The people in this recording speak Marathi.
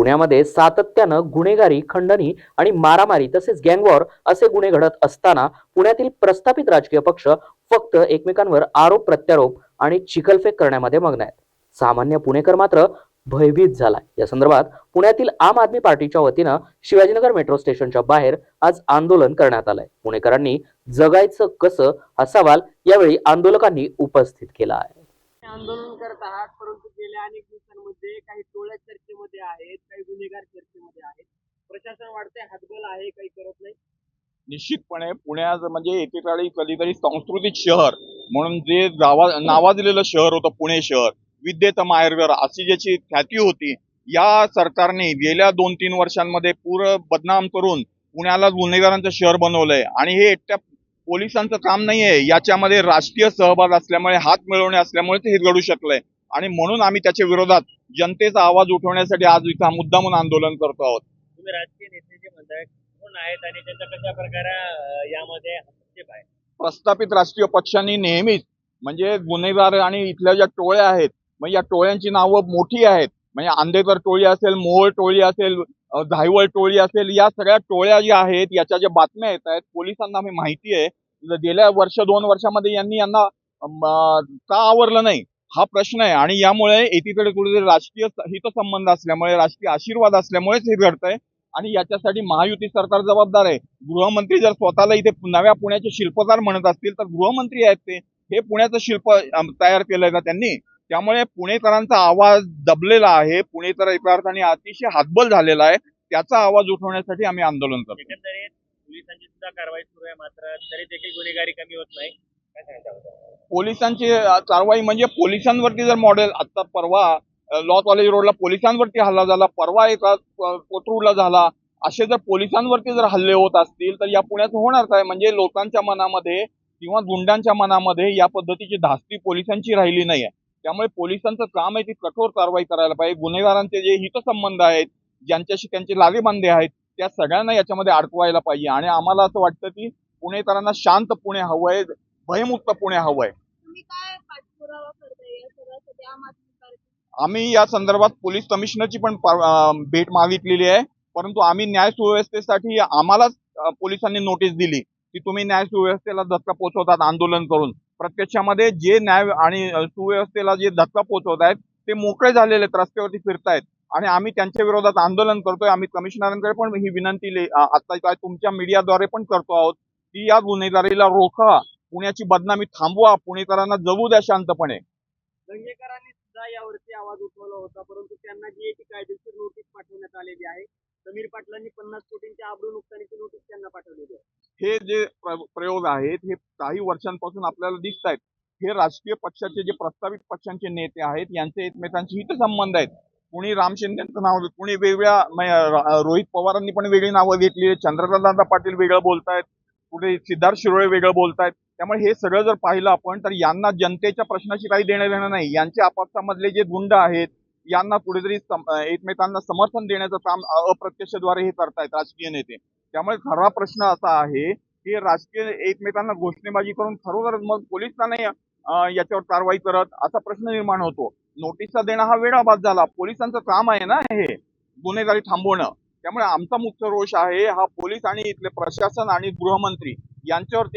पुण्यामध्ये सातत्यानं गुन्हेगारी खंडणी आणि मारामारी तसेच गँगवॉर असे गुन्हे घडत असताना पुण्यातील प्रस्थापित राजकीय पक्ष फक्त एकमेकांवर आरोप प्रत्यारोप आणि चिखलफेक करण्यामध्ये मग्न आहेत. सामान्य पुणेकर मात्र भयभीत झालाय. या संदर्भात पुण्यातील आम आदमी पार्टीच्या वतीनं शिवाजीनगर मेट्रो स्टेशनच्या बाहेर आज आंदोलन करण्यात आलंय. पुणेकरांनी जगायचं कसं हा सवाल यावेळी आंदोलकांनी उपस्थित केला आहे. आंदोलन करत आहात परंतु गेल्या अनेक दिवसांमध्ये काही टोळ्या चर्चेमध्ये आहेत काही गुन्हेगार चर्चेमध्ये आहेत. प्रशासन वाढते हातबल आहे काही करत नाही. निश्चितपणे पुण्यात म्हणजे एकेकाळी कधीतरी सांस्कृतिक शहर म्हणून जे नावा नावाजलेलं शहर होतं पुणे शहर विद्येचं माहेरघर अशी ज्याची ख्याती होती या सरकारने गेल्या दोन तीन वर्षांमध्ये पूर बदनाम करून पुण्याला गुन्हेगारांचं शहर बनवलंय. आणि हे एकट्या पोलिसांचं काम नाहीये याच्यामध्ये राजकीय सहभाग असल्यामुळे हात मिळवणे असल्यामुळे हे घडू शकलंय. आणि म्हणून आम्ही त्याच्या विरोधात जनतेचा आवाज उठवण्यासाठी आज इथं हा मुद्दामून आंदोलन करतो आहोत. तुम्ही राजकीय नेते जे म्हणताय कोण आहेत आणि त्यांचा कशा प्रकारे यामध्ये हस्तक्षेप आहे? प्रस्थापित राष्ट्रीय पक्षांनी नेहमीच म्हणजे गुन्हेगार आणि इथल्या ज्या टोळ्या आहेत म्हणजे या टोळ्यांची नावं मोठी आहेत म्हणजे आंदेकर टोळी असेल मोहोळ टोळी असेल धायवळ टोळी असेल या सगळ्या टोळ्या ज्या आहेत याच्या ज्या बातम्या येत आहेत पोलिसांना आम्ही माहिती आहे. गेल्या वर्ष दोन वर्षामध्ये यांनी यांना का आवरलं नाही? हा प्रश्न आहे. आणि यामुळे एकीकडे कुठेतरी राजकीय हितसंबंध असल्यामुळे राजकीय आशीर्वाद असल्यामुळेच हे घडतंय. आणि याच्यासाठी महायुती सरकार जबाबदार आहे. गृहमंत्री जर स्वतःला इथे नव्या पुण्याचे शिल्पकार म्हणत असतील तर गृहमंत्री आहेत ते. हे पुण्याचं शिल्प तयार केलंय का त्यांनी. त्यामुळे पुणेकरांचा आवाज दबलेला आहे. पुणेकर एका अर्थाने अतिशय हातबल झालेला आहे. त्याचा आवाज उठवण्यासाठी आम्ही आंदोलन करतो एकंदरीत पोलिसांची सुद्धा कारवाई सुरू आहे मात्र तरी देखील गुन्हेगारी कमी होत नाही. पोलिसांची कारवाई म्हणजे पोलिसांवरती जर मॉडेल आता परवा लॉ कॉलेज रोडला पोलिसांवरती हल्ला झाला परवा एका कोथरूडला झाला असे जर पोलिसांवरती जर हल्ले होत असतील तर या पुण्यात होणार काय? म्हणजे लोकांच्या मनामध्ये किंवा गुंडांच्या मनामध्ये या पद्धतीची धास्ती पोलिसांची राहिली नाही आहे त्यामुळे पोलिसांचं काम आहे ती कठोर कारवाई करायला पाहिजे. गुन्हेगारांचे जे हितसंबंध आहेत ज्यांच्याशी त्यांचे लागेबांधे आहेत त्या सगळ्यांना याच्यामध्ये अडकवायला पाहिजे. आणि आम्हाला असं वाटतं की पुणेकरांना शांत पुणे हवं आहे भयमुक्त पुणे हवंय आम्ही या संदर्भात पोलीस कमिशनरची पण भेट मागितलेली आहे. परंतु आम्ही न्याय सुव्यवस्थेसाठी आम्हालाच पोलिसांनी नोटीस दिली की तुम्ही न्याय सुव्यवस्थेला धक्का पोहोचवतात आंदोलन करून. प्रत्यक्षामध्ये जे न्याय आणि सुव्यवस्थेला जे धक्का पोहोचवत आहेत ते मोकळे झालेले आहेत रस्त्यावरती फिरतायत. आणि आम्ही त्यांच्या विरोधात आंदोलन करतोय. आम्ही कमिशनरांकडे पण ही विनंती आता तुमच्या मीडियाद्वारे पण करतो आहोत की या गुन्हेगारीला रोखा. पुण्याची बदनामी थांबवा पुणेकरांना जगू द्या शांतपणे. दंगेकरांनी सुद्धा यावरती आवाज उठवला होता परंतु त्यांना जी एक कायदेशीर नोटीस पाठवण्यात आलेली आहे. समीर पाटलांनी पन्नास कोटींची आबरू नुकसानीची नोटीस त्यांना पाठवलेली आहे. हे जे प्र- प्रयोग आहेत हे काही वर्षांपासून आपल्याला दिसत आहेत. हे राजकीय पक्षाचे जे प्रस्तावित पक्षांचे नेते आहेत यांचे एकमेकांशी हितसंबंध आहेत. कुणी राम शिंदेचं नाव कुणी वेगळ्या रोहित पवारांनी पण वेगळी नावं घेतली चंद्रकांतदादा पाटील वेगळं बोलतायत. कुठे सिद्धार्थ शिरोळे वेगळं बोलतायत. त्यामुळे हे सगळं जर पाहिलं आपण तर यांना जनतेच्या प्रश्नाशी काही देणं देणं नाही. यांचे आपापसामधले जे गुंड आहेत यांना कुठेतरी एकमेकांना समर्थन देण्याचं काम अप्रत्यक्षद्वारे हे करतायत राजकीय नेते. त्यामुळे खरा प्रश्न असा आहे की राजकीय एकमेकांना घोषणेबाजी करून खरोखर मग पोलीस नाही याच्यावर कारवाई करत असा प्रश्न निर्माण होतो. नोटीसचा देणं हा वेळाबाद झाला. पोलिसांचं काम आहे ना हे गुन्हेगारी थांबवणं. त्यामुळे आमचा मुख्य रोष आहे हा पोलीस आणि इथले प्रशासन आणि गृहमंत्री यांच्यावर